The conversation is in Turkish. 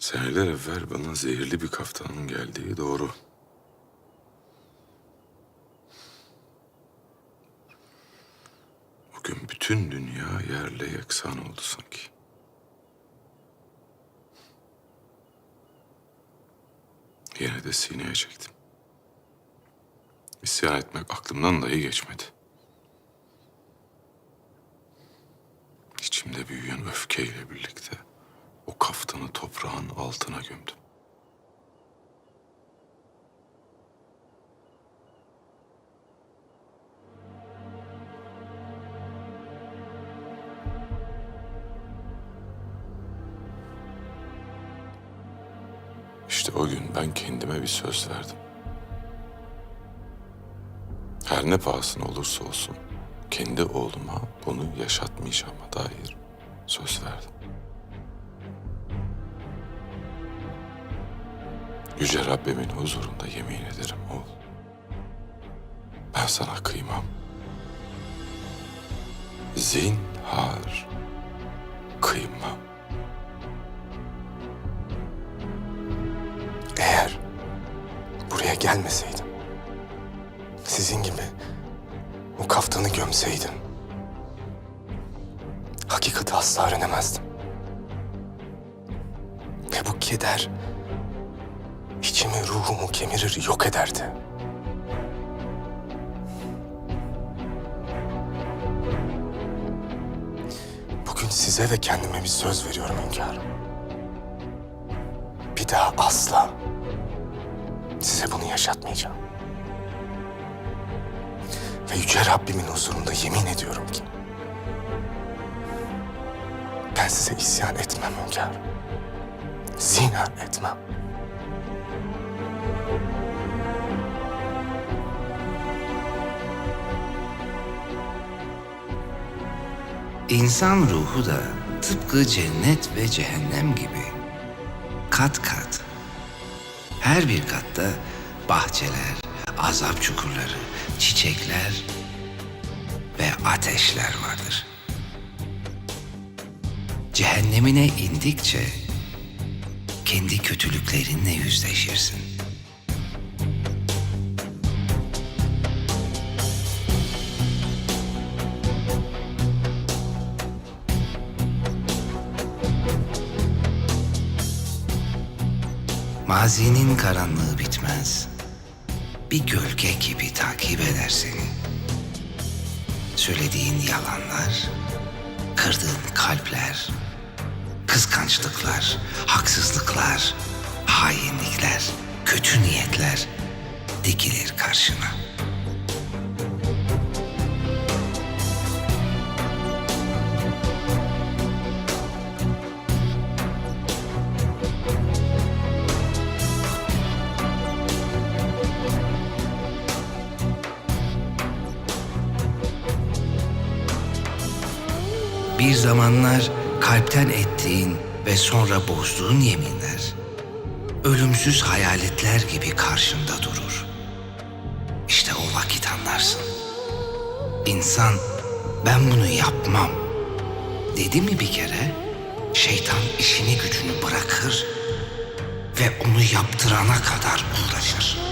Seneler evvel bana zehirli bir kaftanın geldiği doğru. O gün bütün dünya yerle yeksan oldu sanki. Yine de sineye çektim. İsyan etmek aklımdan dahi geçmedi. İçimde büyüyen öfkeyle birlikte o kaftanı toprağın altına gömdüm. İşte o gün ben kendime bir söz verdim. Her ne pahasına olursa olsun kendi oğluma bunu yaşatmayacağıma dair söz verdim. Yüce Rabbimin huzurunda yemin ederim oğul. Ben sana kıymam. Zinhar kıymam. Eğer buraya gelmeseydim, sizin gibi o kaftanı gömseydim, hakikati asla öğrenemezdim. Ve bu keder içimi, ruhumu kemirir, yok ederdi. Bugün size ve kendime bir söz veriyorum hünkârım. Bir daha asla size bunu yaşatmayacağım. Ve Yüce Rabbimin huzurunda yemin ediyorum ki ben size isyan etmem hünkârım. Zina etmem. İnsan ruhu da tıpkı cennet ve cehennem gibi kat kat. Her bir katta bahçeler, azap çukurları, çiçekler ve ateşler vardır. Cehennemine indikçe kendi kötülüklerinle yüzleşirsin. Mazinin karanlığı bitmez. Bir gölge gibi takip eder seni. Söylediğin yalanlar, kırdığın kalpler, kıskançlıklar, haksızlıklar, hainlikler, kötü niyetler dikilir karşına. Bir zamanlar kalpten ettiğin ve sonra bozduğun yeminler ölümsüz hayaletler gibi karşında durur. İşte o vakit anlarsın. İnsan ben bunu yapmam dedi mi bir kere şeytan işini gücünü bırakır ve onu yaptırana kadar uğraşır.